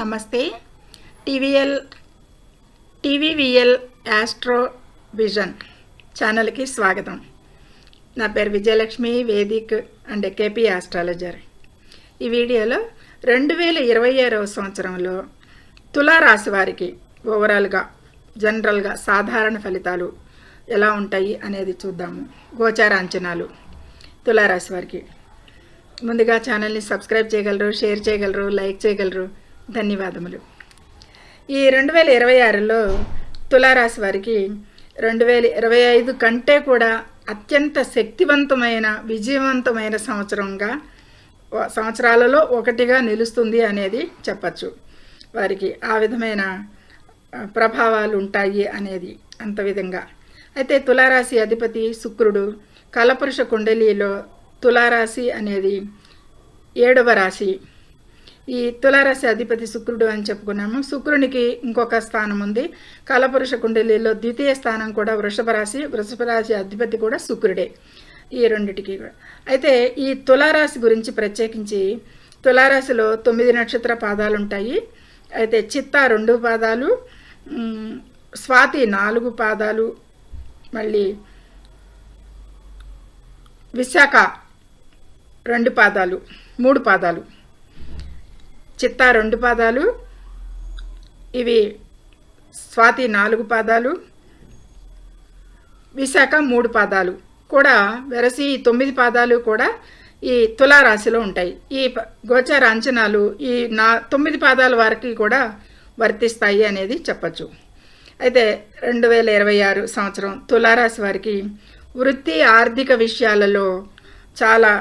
నమస్తే. TVL టీవీవిఎల్ astro vision ఛానల్కి స్వాగతం. నా పేరు Vijayalakshmi Vedic and KP astrologer. ఈ వీడియోలో రెండు వేల ఇరవై ఆరవ సంవత్సరంలో తులారాశి వారికి ఓవరాల్గా జనరల్గా సాధారణ ఫలితాలు ఎలా ఉంటాయి అనేది చూద్దాము. గోచార అంచనాలు తులారాశి వారికి. ముందుగా ఛానల్ని సబ్స్క్రైబ్ చేయగలరు షేర్ చేయగలరు లైక్ చేయగలరు. ధన్యవాదములు. ఈ రెండు వేల ఇరవై ఆరులో తులారాశి వారికి రెండు వేల ఇరవై ఐదు కంటే కూడా అత్యంత శక్తివంతమైన విజయవంతమైన సంవత్సరంగా సంవత్సరాలలో ఒకటిగా నిలుస్తుంది అనేది చెప్పచ్చు. వారికి ఆ విధమైన ప్రభావాలు ఉంటాయి అనేది అంత విధంగా. అయితే తులారాశి అధిపతి శుక్రుడు కలపురుష కుండలిలో తులారాశి అనేది ఏడవ రాశి. ఈ తులారాశి అధిపతి శుక్రుడు అని చెప్పుకున్నాము. శుక్రునికి ఇంకొక స్థానం ఉంది. కలపురుష కుండలిలో ద్వితీయ స్థానం కూడా వృషభ రాశి వృషభ రాశి అధిపతి కూడా శుక్రుడే. ఈ రెండిటికి కూడా. అయితే ఈ తులారాశి గురించి ప్రత్యేకించి తులారాశిలో తొమ్మిది నక్షత్ర పాదాలు ఉంటాయి. అయితే చిత్త రెండు పాదాలు స్వాతి నాలుగు పాదాలు మళ్ళీ విశాఖ రెండు పాదాలు మూడు పాదాలు. చిత్తా రెండు పాదాలు ఇవి స్వాతి నాలుగు పాదాలు విశాఖ మూడు పాదాలు. కూడా వెరసి ఈ తొమ్మిది పాదాలు కూడా ఈ తులారాశిలో ఉంటాయి. ఈ గోచార అంచనాలు ఈ నా తొమ్మిది పాదాల వారికి కూడా వర్తిస్తాయి అనేది చెప్పచ్చు. అయితే రెండు వేల ఇరవై ఆరు సంవత్సరం తులారాశి వారికి వృత్తి ఆర్థిక విషయాలలో చాలా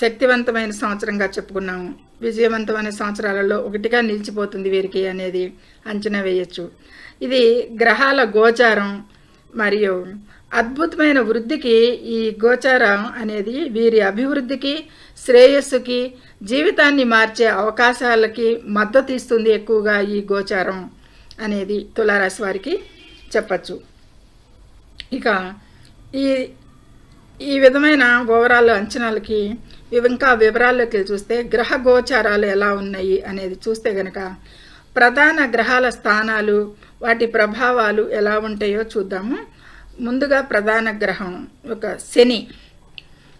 శక్తివంతమైన సంవత్సరంగా చెప్పుకున్నాము. విజయవంతమైన సంవత్సరాలలో ఒకటిగా నిలిచిపోతుంది వీరికి అనేది అంచనా వేయచ్చు. ఇది గ్రహాల గోచారం మరియు అద్భుతమైన వృద్ధికి ఈ గోచారం అనేది వీరి అభివృద్ధికి శ్రేయస్సుకి జీవితాన్ని మార్చే అవకాశాలకి మద్దతు ఇస్తుంది ఎక్కువగా ఈ గోచారం అనేది తులారాశి వారికి చెప్పచ్చు. ఇక ఈ ఈ విధమైన ఓవరాల్ అంచనాలకి ఇంకా వివరాల్లోకి చూస్తే గ్రహ గోచారాలు ఎలా ఉన్నాయి అనేది చూస్తే గనక ప్రధాన గ్రహాల స్థానాలు వాటి ప్రభావాలు ఎలా ఉంటాయో చూద్దాము. ముందుగా ప్రధాన గ్రహం ఒక శని.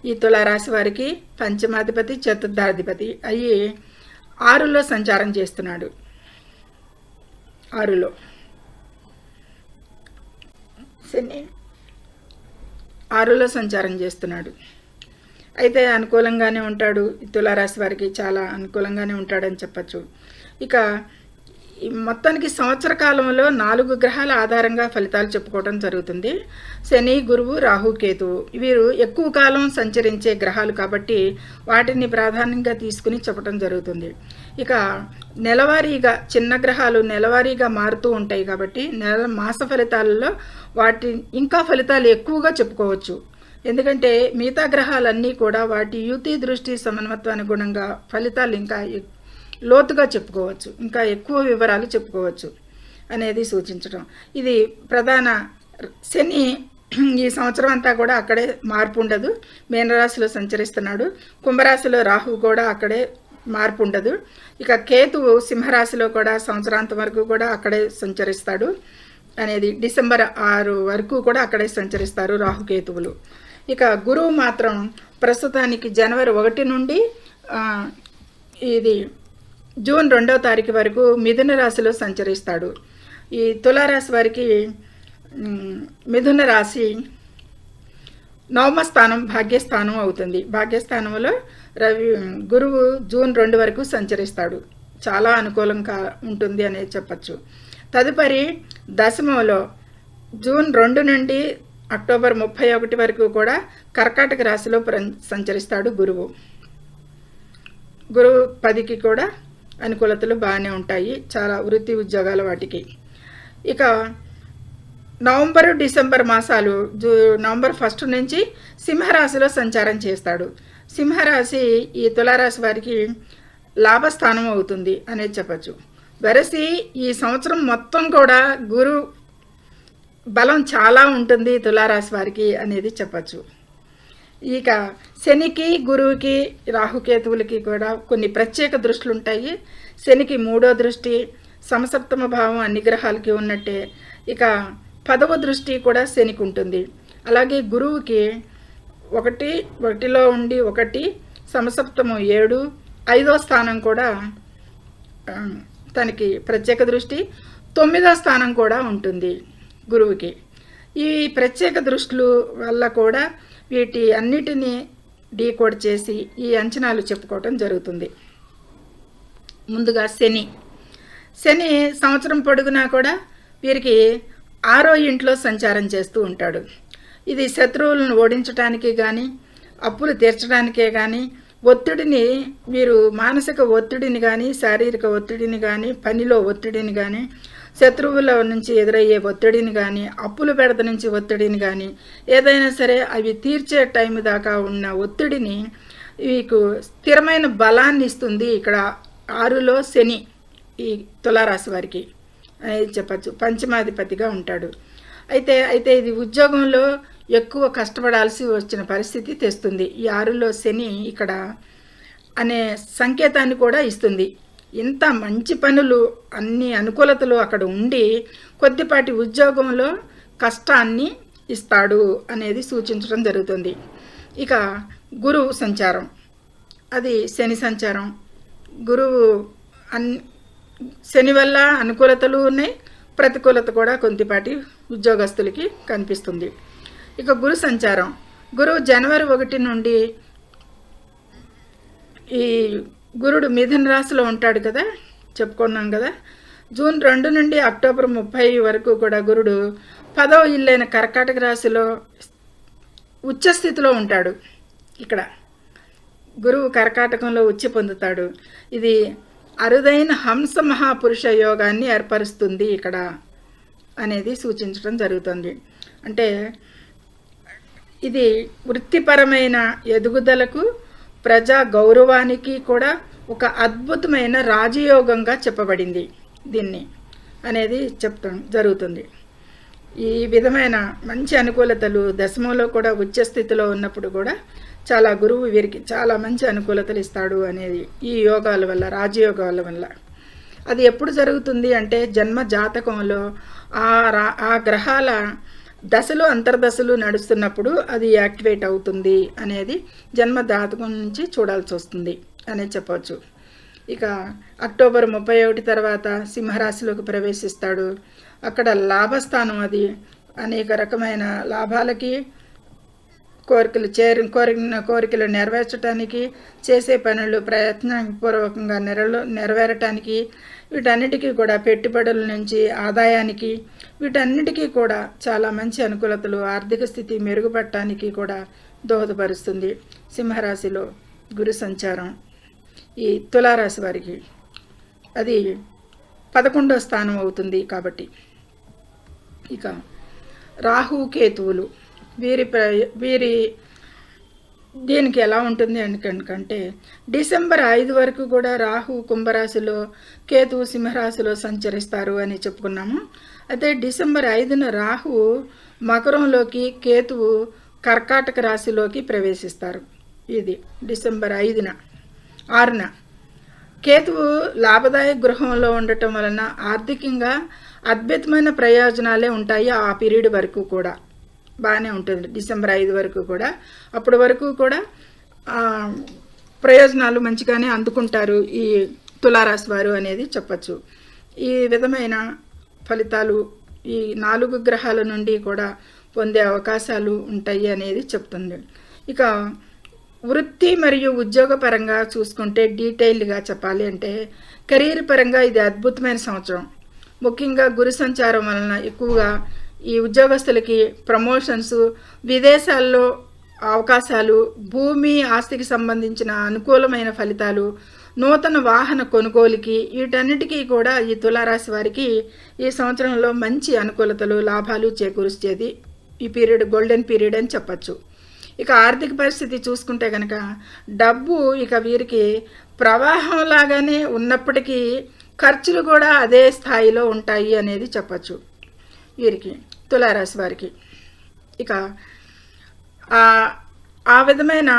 ఈ తులారాశి వారికి పంచమాధిపతి చతుర్థాధిపతి అయ్యి ఆరులో సంచారం చేస్తున్నాడు. ఆరులో. శని ఆరులో సంచారం చేస్తున్నాడు. అయితే అనుకూలంగానే ఉంటాడు. తులారాశి వారికి చాలా అనుకూలంగానే ఉంటాడని చెప్పచ్చు. ఇక మొత్తానికి సంవత్సర కాలంలో నాలుగు గ్రహాల ఆధారంగా ఫలితాలు చెప్పుకోవడం జరుగుతుంది. శని గురువు రాహు కేతువు వీరు ఎక్కువ కాలం సంచరించే గ్రహాలు కాబట్టి వాటిని ప్రాధాన్యంగా తీసుకుని చెప్పడం జరుగుతుంది. ఇక నెలవారీగా చిన్న గ్రహాలు నెలవారీగా మారుతూ ఉంటాయి కాబట్టి నెల మాస ఫలితాలలో వాటి ఇంకా ఫలితాలు ఎక్కువగా చెప్పుకోవచ్చు. ఎందుకంటే మిగతా గ్రహాలన్నీ కూడా వాటి యుతి దృష్టి సమన్వత్వానుగుణంగా ఫలితాలు ఇంకా లోతుగా చెప్పుకోవచ్చు. ఇంకా ఎక్కువ వివరాలు చెప్పుకోవచ్చు అనేది సూచించడం ఇది ప్రధాన శని ఈ సంవత్సరం అంతా కూడా అక్కడే మార్పు ఉండదు. మీనరాశిలో సంచరిస్తున్నాడు. కుంభరాశిలో రాహు కూడా అక్కడే మార్పు ఉండదు. ఇక కేతువు సింహరాశిలో కూడా సంవత్సరాంతం వరకు కూడా అక్కడే సంచరిస్తాడు. అనేది డిసెంబర్ ఆరు వరకు కూడా అక్కడే సంచరిస్తారు రాహుకేతువులు ఇక గురువు మాత్రం ప్రస్తుతానికి జనవరి ఒకటి నుండి ఇది జూన్ రెండవ తారీఖు వరకు మిథున రాశిలో సంచరిస్తాడు. ఈ తులారాశి వారికి మిథున రాశి నవమ స్థానం భాగ్యస్థానం అవుతుంది. భాగ్యస్థానంలో రవి గురువు జూన్ రెండు వరకు సంచరిస్తాడు. చాలా అనుకూలంగా ఉంటుంది అనేది చెప్పచ్చు. తదుపరి దశమంలో జూన్ రెండు నుండి అక్టోబర్ ముప్పై ఒకటి వరకు కూడా కర్కాటక రాశిలో ప్ర- సంచరిస్తాడు గురువు. గురువు పదికి కూడా అనుకూలతలు బాగానే ఉంటాయి. చాలా వృత్తి ఉద్యోగాల వాటికి. ఇక నవంబర్ డిసెంబర్ మాసాలు జూ నవంబర్ ఫస్ట్ నుంచి సింహరాశిలో సంచారం చేస్తాడు. సింహరాశి ఈ తులారాశి వారికి లాభస్థానం అవుతుంది అనేది చెప్పచ్చు. వెరసి ఈ సంవత్సరం మొత్తం కూడా గురు బలం చాలా ఉంటుంది తులారాశి వారికి అనేది చెప్పచ్చు. ఇక శనికి గురువుకి రాహుకేతువులకి కూడా కొన్ని ప్రత్యేక దృష్టిలు ఉంటాయి. శనికి మూడో దృష్టి సమసప్తమ భావం అన్ని గ్రహాలకి ఉన్నట్టే. ఇక పదవ దృష్టి కూడా శనికి ఉంటుంది. అలాగే గురువుకి ఒకటి ఒకటిలో ఉండి ఒకటి సమసప్తము ఏడు ఐదో స్థానం కూడా తనకి ప్రత్యేక దృష్టి. తొమ్మిదో స్థానం కూడా ఉంటుంది. గురువుకి. ఈ ప్రత్యేక దృష్టిలు వల్ల కూడా వీటి అన్నిటినీ డీకోడ్ చేసి ఈ అంచనాలు చెప్పుకోవటం జరుగుతుంది. ముందుగా శని. శని సంవత్సరం పొడుగునా కూడా వీరికి ఆరో ఇంట్లో సంచారం చేస్తూ ఉంటాడు. ఇది శత్రువులను ఓడించడానికి కానీ అప్పులు తీర్చడానికే కానీ ఒత్తిడిని వీరు మానసిక ఒత్తిడిని కానీ శారీరక ఒత్తిడిని కానీ పనిలో ఒత్తిడిని కానీ శత్రువుల నుంచి ఎదురయ్యే ఒత్తిడిని కానీ అప్పుల పెడత నుంచి ఒత్తిడిని కానీ ఏదైనా సరే అవి తీర్చే టైం దాకా ఉన్న ఒత్తిడిని మీకు స్థిరమైన బలాన్ని ఇస్తుంది ఇక్కడ ఆరులో శని ఈ తులారాశి వారికి అనేది చెప్పచ్చు. పంచమాధిపతిగా ఉంటాడు. అయితే అయితే ఇది ఉద్యోగంలో ఎక్కువ కష్టపడాల్సి వచ్చిన పరిస్థితి తెస్తుంది. ఈ ఆరులో శని ఇక్కడ అనే సంకేతాన్ని కూడా ఇస్తుంది. ఇంత మంచి పనులు అన్ని అనుకూలతలు అక్కడ ఉండి కొద్దిపాటి ఉద్యోగంలో కష్టాన్ని ఇస్తాడు అనేది సూచించడం జరుగుతుంది. ఇక గురువు సంచారం. అది శని సంచారం. గురువు అన్ శని వల్ల అనుకూలతలు ఉన్నాయి ప్రతికూలత కూడా కొద్దిపాటి ఉద్యోగస్తులకి కనిపిస్తుంది. ఇక గురు సంచారం. గురువు జనవరి ఒకటి నుండి ఈ గురుడు మిథున రాశిలో ఉంటాడు కదా? చెప్పుకున్నాం కదా. జూన్ రెండు నుండి అక్టోబర్ ముప్పై వరకు కూడా గురుడు పదవ ఇల్లైన కర్కాటక రాశిలో ఉచ్చస్థితిలో ఉంటాడు. ఇక్కడ గురువు కర్కాటకంలో ఉచ్చి పొందుతాడు. ఇది అరుదైన హంస మహాపురుష యోగాన్ని ఏర్పరుస్తుంది ఇక్కడ అనేది సూచించడం జరుగుతుంది. అంటే ఇది వృత్తిపరమైన ఎదుగుదలకు ప్రజా గౌరవానికి కూడా ఒక అద్భుతమైన రాజయోగంగా చెప్పబడింది దీన్ని అనేది చెప్తాం జరుగుతుంది. ఈ విధమైన మంచి అనుకూలతలు దశమంలో కూడా ఉచ్చ స్థితిలో ఉన్నప్పుడు కూడా చాలా గురువు వీరికి చాలా మంచి అనుకూలతలు ఇస్తాడు అనేది ఈ యోగాల వల్ల రాజయోగాల వల్ల. అది ఎప్పుడు జరుగుతుంది అంటే జన్మ జాతకంలో ఆ రా ఆ గ్రహాల దశలు అంతర్దశలు నడుస్తున్నప్పుడు అది యాక్టివేట్ అవుతుంది అనేది జన్మ జాతకం నుంచి చూడాల్సి వస్తుంది అనేది చెప్పవచ్చు ఇక అక్టోబర్ ముప్పై ఒకటి తర్వాత సింహరాశిలోకి ప్రవేశిస్తాడు. అక్కడ లాభస్థానం అది. అనేక రకమైన లాభాలకి కోరికలు చేరి కోరిన కోరికలు నెరవేర్చడానికి చేసే పనులు ప్రయత్నపూర్వకంగా నెరలో నెరవేరటానికి వీటన్నిటికీ కూడా పెట్టుబడుల నుంచి ఆదాయానికి వీటన్నిటికీ కూడా చాలా మంచి అనుకూలతలు ఆర్థిక స్థితి మెరుగుపడటానికి కూడా దోహదపరుస్తుంది సింహరాశిలో గురు సంచారం. ఈ తులారాశి వారికి అది పదకొండో స్థానం అవుతుంది కాబట్టి. ఇక రాహు కేతువులు వీరి ప్ర- వీరి దీనికి ఎలా ఉంటుంది ఎందుకంటే డిసెంబర్ ఐదు వరకు కూడా రాహు కుంభరాశిలో కేతు సింహరాశిలో సంచరిస్తారు అని చెప్పుకున్నాము. అయితే డిసెంబర్ ఐదున రాహు మకరంలోకి కేతువు కర్కాటక రాశిలోకి ప్రవేశిస్తారు. ఇది డిసెంబర్ ఐదున ఆరున. కేతువు లాభదాయక గృహంలో ఉండటం వలన ఆర్థికంగా అద్భుతమైన ప్రయోజనాలే ఉంటాయి ఆ పీరియడ్ వరకు కూడా. బాగానే ఉంటుంది. డిసెంబర్ ఐదు వరకు కూడా. అప్పటి వరకు కూడా ప్రయోజనాలు మంచిగానే అందుకుంటారు ఈ తులారాశి వారు అనేది చెప్పచ్చు. ఈ విధమైన ఫలితాలు ఈ నాలుగు గ్రహాల నుండి కూడా పొందే అవకాశాలు ఉంటాయి అనేది చెప్తుంది. ఇక వృత్తి మరియు ఉద్యోగ పరంగా చూసుకుంటే డీటెయిల్డ్గా చెప్పాలి అంటే కెరీర్ పరంగా ఇది అద్భుతమైన సంవత్సరం. ముఖ్యంగా గురు సంచారం వలన ఎక్కువగా ఈ ఉద్యోగస్తులకి ప్రమోషన్స్ విదేశాల్లో అవకాశాలు భూమి ఆస్తికి సంబంధించిన అనుకూలమైన ఫలితాలు నూతన వాహన కొనుగోలుకి వీటన్నిటికీ కూడా ఈ తులారాశి వారికి ఈ సంవత్సరంలో మంచి అనుకూలతలు లాభాలు చేకూర్చేది ఈ పీరియడ్ గోల్డెన్ పీరియడ్ అని చెప్పచ్చు. ఇక ఆర్థిక పరిస్థితి చూసుకుంటే కనుక డబ్బు ఇక వీరికి ప్రవాహంలాగానే ఉన్నప్పటికీ ఖర్చులు కూడా అదే స్థాయిలో ఉంటాయి అనేది చెప్పచ్చు. వీరికి తులారాశి వారికి. ఇక ఆ ఆ విధమైన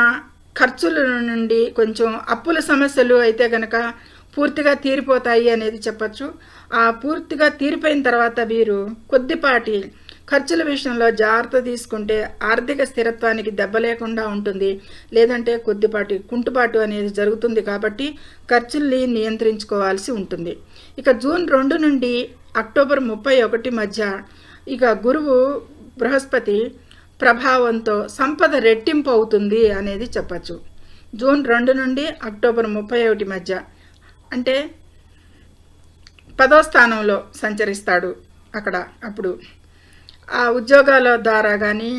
ఖర్చుల నుండి కొంచెం అప్పుల సమస్యలు అయితే కనుక పూర్తిగా తీరిపోతాయి అనేది చెప్పచ్చు. ఆ పూర్తిగా తీరిపోయిన తర్వాత వీరు కొద్దిపాటి ఖర్చుల విషయంలో జాగ్రత్త తీసుకుంటే ఆర్థిక స్థిరత్వానికి దెబ్బ లేకుండా ఉంటుంది. లేదంటే కొద్దిపాటి కుంటుబాటు అనేది జరుగుతుంది కాబట్టి ఖర్చుల్ని నియంత్రించుకోవాల్సి ఉంటుంది. ఇక జూన్ రెండు నుండి అక్టోబర్ ముప్పై ఒకటి మధ్య ఇక గురువు బృహస్పతి ప్రభావంతో సంపద రెట్టింపు అవుతుంది అనేది చెప్పచ్చు. జూన్ రెండు నుండి అక్టోబర్ ముప్పై ఒకటి మధ్య అంటే పదో స్థానంలో సంచరిస్తాడు అక్కడ అప్పుడు. ఆ ఉద్యోగాల ద్వారా కానీ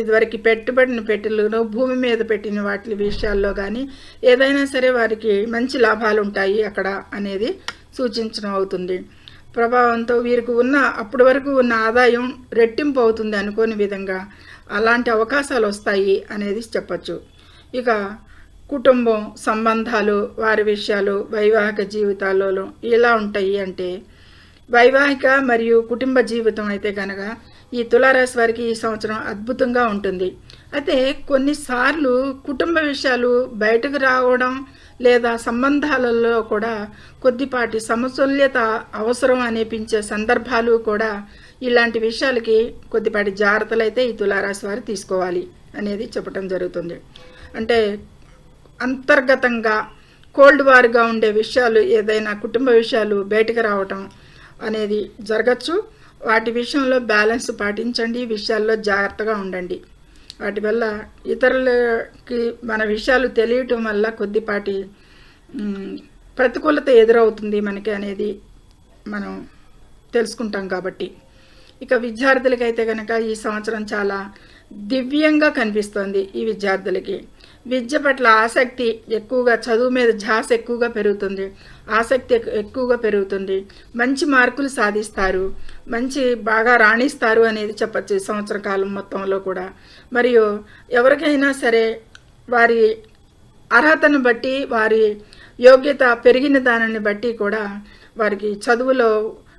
ఇదివరకు పెట్టుబడిన పెట్టెలను భూమి మీద పెట్టిన వాటి విషయాల్లో కానీ ఏదైనా సరే వారికి మంచి లాభాలు ఉంటాయి అక్కడ అనేది సూచించడం అవుతుంది. ప్రభావంతో వీరికి ఉన్న అప్పటి వరకు ఉన్న ఆదాయం రెట్టింపు అవుతుంది అనుకోని విధంగా అలాంటి అవకాశాలు వస్తాయి అనేది చెప్పచ్చు. ఇక కుటుంబం సంబంధాలు వారి విషయాలు వైవాహిక జీవితాలలో ఎలా ఉంటాయి అంటే వైవాహిక మరియు కుటుంబ జీవితం అయితే కనుక ఈ తులారాశి వారికి ఈ సంవత్సరం అద్భుతంగా ఉంటుంది. అయితే కొన్నిసార్లు కుటుంబ విషయాలు బయటకు రావడం లేదా సంబంధాలలో కూడా కొద్దిపాటి సమతుల్యత అవసరం అనిపించే సందర్భాలు కూడా ఇలాంటి విషయాలకి కొద్దిపాటి జాగ్రత్తలు అయితే ఈ తులారాశి వారు తీసుకోవాలి అనేది చెప్పడం జరుగుతుంది. అంటే అంతర్గతంగా కోల్డ్ వార్గా ఉండే విషయాలు ఏదైనా కుటుంబ విషయాలు బయటకు రావటం అనేది జరగచ్చు. వాటి విషయంలో బ్యాలెన్స్ పాటించండి విషయాల్లో జాగ్రత్తగా ఉండండి. వాటి వల్ల ఇతరులకి మన విషయాలు తెలియటం వల్ల కొద్దిపాటి ప్రతికూలత ఎదురవుతుంది మనకి అనేది మనం తెలుసుకుంటాం కాబట్టి. ఇక విద్యార్థులకైతే కనుక ఈ సంవత్సరం చాలా దివ్యంగా కనిపిస్తోంది ఈ విద్యార్థులకి. విద్య పట్ల ఆసక్తి ఎక్కువగా చదువు మీద ఝాస ఎక్కువగా పెరుగుతుంది. ఆసక్తి ఎక్కువగా పెరుగుతుంది. మంచి మార్కులు సాధిస్తారు. మంచి బాగా రాణిస్తారు అనేది చెప్పచ్చు సంవత్సర కాలం మొత్తంలో కూడా. మరియు ఎవరికైనా సరే వారి అర్హతను బట్టి వారి యోగ్యత పెరిగిన దానిని బట్టి కూడా వారికి చదువులో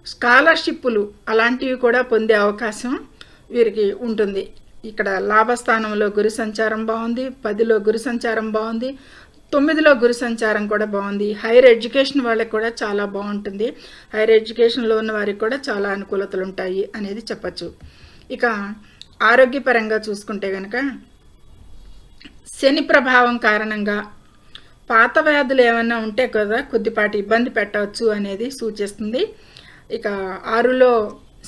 స్కాలర్షిప్పులు అలాంటివి కూడా పొందే అవకాశం వీరికి ఉంటుంది. ఇక్కడ లాభస్థానంలో గురు సంచారం బాగుంది పదిలో గురు సంచారం బాగుంది తొమ్మిదిలో గురు సంచారం కూడా బాగుంది. హైయర్ ఎడ్యుకేషన్ వాళ్ళకి కూడా చాలా బాగుంటుంది. హైయర్ ఎడ్యుకేషన్లో ఉన్న వారికి కూడా చాలా అనుకూలతలు ఉంటాయి అనేది చెప్పచ్చు. ఇక ఆరోగ్యపరంగా చూసుకుంటే కనుక శని ప్రభావం కారణంగా పాత వ్యాధులు ఏమైనా ఉంటే కదా కొద్దిపాటి ఇబ్బంది పెట్టవచ్చు అనేది సూచిస్తుంది. ఇక ఆరులో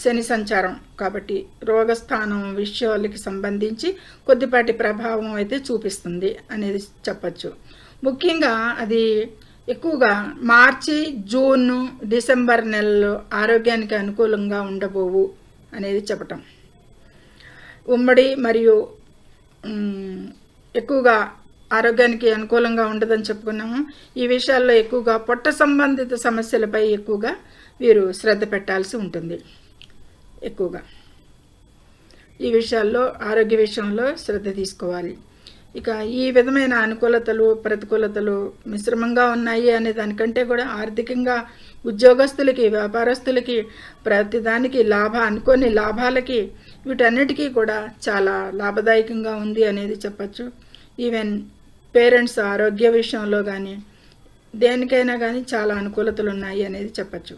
శని సంచారం కాబట్టి రోగస్థానం విషయాలకి సంబంధించి కొద్దిపాటి ప్రభావం అయితే చూపిస్తుంది అనేది చెప్పచ్చు. ముఖ్యంగా అది ఎక్కువగా మార్చి జూన్ డిసెంబర్ నెలలో ఆరోగ్యానికి అనుకూలంగా ఉండబోవు అనేది చెప్పటం. ఉమ్మడి మరియు ఎక్కువగా ఆరోగ్యానికి అనుకూలంగా ఉండదని చెప్పుకున్నాము. ఈ విషయాల్లో ఎక్కువగా పొట్ట సంబంధిత సమస్యలపై ఎక్కువగా వీరు శ్రద్ధ పెట్టాల్సి ఉంటుంది. ఎక్కువగా. ఈ విషయాల్లో ఆరోగ్య విషయంలో శ్రద్ధ తీసుకోవాలి. ఇక ఈ విధమైన అనుకూలతలు ప్రతికూలతలు మిశ్రమంగా ఉన్నాయి అనే దానికంటే కూడా ఆర్థికంగా ఉద్యోగస్తులకి వ్యాపారస్తులకి ప్రతిదానికి లాభ అనుకోని లాభాలకి వీటన్నిటికీ కూడా చాలా లాభదాయకంగా ఉంది అనేది చెప్పచ్చు. ఈవెన్ పేరెంట్స్ ఆరోగ్య విషయంలో కానీ దేనికైనా కానీ చాలా అనుకూలతలు ఉన్నాయి అనేది చెప్పచ్చు.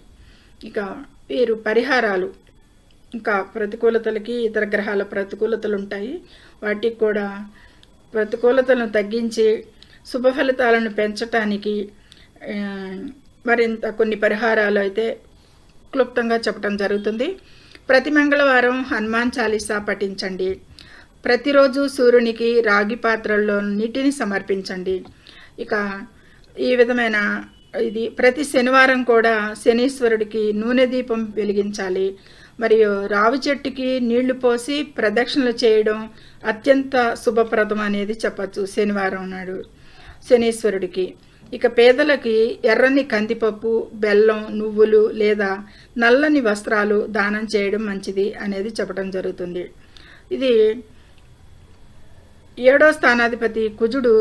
ఇక వీరు పరిహారాలు ఇంకా ప్రతికూలతలకి ఇతర గ్రహాల ప్రతికూలతలు ఉంటాయి వాటికి కూడా ప్రతికూలతలను తగ్గించి శుభ ఫలితాలను పెంచటానికి మరింత కొన్ని పరిహారాలు అయితే క్లుప్తంగా చెప్పడం జరుగుతుంది. ప్రతి మంగళవారం హనుమాన్ చాలీసా పఠించండి. ప్రతిరోజు సూర్యునికి రాగి పాత్రల్లో నీటిని సమర్పించండి. ఇక ఈ విధమైన ఇది ప్రతి శనివారం కూడా శనీశ్వరుడికి నూనె దీపం వెలిగించాలి. మరియు రావి చెట్టుకి నీళ్ళు పోసి ప్రదక్షిణలు చేయడం అత్యంత శుభప్రదం అనేది చెప్పచ్చు శనివారం నాడు శనీశ్వరుడికి. ఇక పేదలకి ఎర్రని కందిపప్పు బెల్లం నువ్వులు లేదా నల్లని వస్త్రాలు దానం చేయడం మంచిది అనేది చెప్పడం జరుగుతుంది. ఇది ఏడో స్థానాధిపతి కుజుడు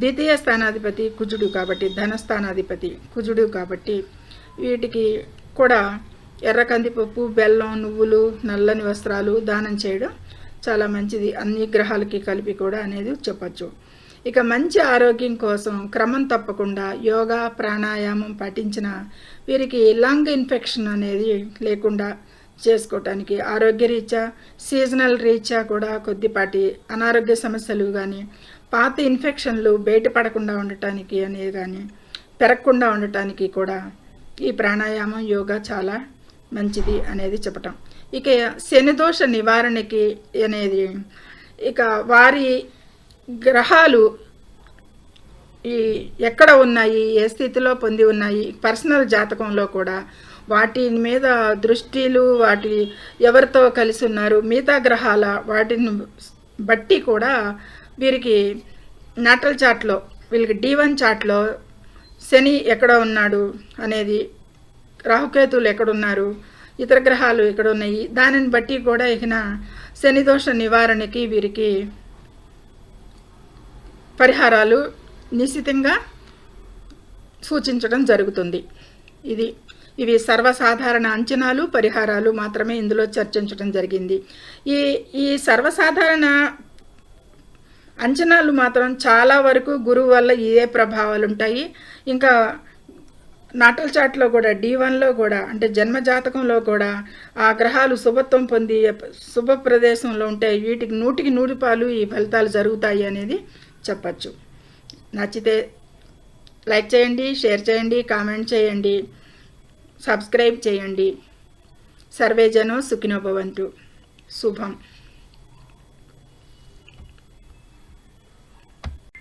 ద్వితీయ స్థానాధిపతి కుజుడు కాబట్టి ధనస్థానాధిపతి కుజుడు కాబట్టి వీటికి కూడా ఎర్ర కందిపప్పు బెల్లం నువ్వులు నల్లని వస్త్రాలు దానం చేయడం చాలా మంచిది. అన్ని గ్రహాలకి కలిపి కూడా అనేది చెప్పచ్చు. ఇక మంచి ఆరోగ్యం కోసం క్రమం తప్పకుండా యోగా ప్రాణాయామం పాటించిన వీరికి లంగ్ ఇన్ఫెక్షన్ అనేది లేకుండా చేసుకోవటానికి ఆరోగ్య రీత్యా సీజనల్ రీత్యా కూడా కొద్దిపాటి అనారోగ్య సమస్యలు కానీ పాత ఇన్ఫెక్షన్లు బయటపడకుండా ఉండటానికి అనేది కానీ పెరగకుండా ఉండటానికి కూడా ఈ ప్రాణాయామం యోగా చాలా మంచిది అనేది చెప్పటం. ఇక శనిదోష నివారణకి అనేది ఇక వారి గ్రహాలు ఈ ఎక్కడ ఉన్నాయి ఏ స్థితిలో పొంది ఉన్నాయి పర్సనల్ జాతకంలో కూడా వాటి మీద దృష్టిలు వాటి ఎవరితో కలిసి ఉన్నారు మిగతా గ్రహాల వాటిని బట్టి కూడా వీరికి నాటల్ చాట్లో వీళ్ళకి డి వన్ చాట్లో శని ఎక్కడ ఉన్నాడు అనేది రాహుకేతువులు ఎక్కడున్నారు? ఇతర గ్రహాలు ఇక్కడ ఉన్నాయి దానిని బట్టి కూడా ఇక శని దోష నివారణకి వీరికి పరిహారాలు నిశ్చితంగా సూచించడం జరుగుతుంది. ఇది ఇవి సర్వసాధారణ అంచనాలు పరిహారాలు మాత్రమే ఇందులో చర్చించడం జరిగింది. ఈ ఈ సర్వసాధారణ అంచనాలు మాత్రం చాలా వరకు గురువు వల్ల ఏ ప్రభావాలు ఉంటాయి ఇంకా నాటల్ చాట్లో కూడా డి వన్లో కూడా అంటే జన్మ జాతకంలో కూడా ఆ గ్రహాలు శుభత్వం పొంది శుభ ప్రదేశంలో ఉంటే వీటికి నూటికి నూటి పాలు ఈ ఫలితాలు జరుగుతాయి అనేది చెప్పచ్చు. నచ్చితే లైక్ చేయండి షేర్ చేయండి కామెంట్ చేయండి సబ్స్క్రైబ్ చేయండి. సర్వేజను సుఖినోభవంతు శుభం.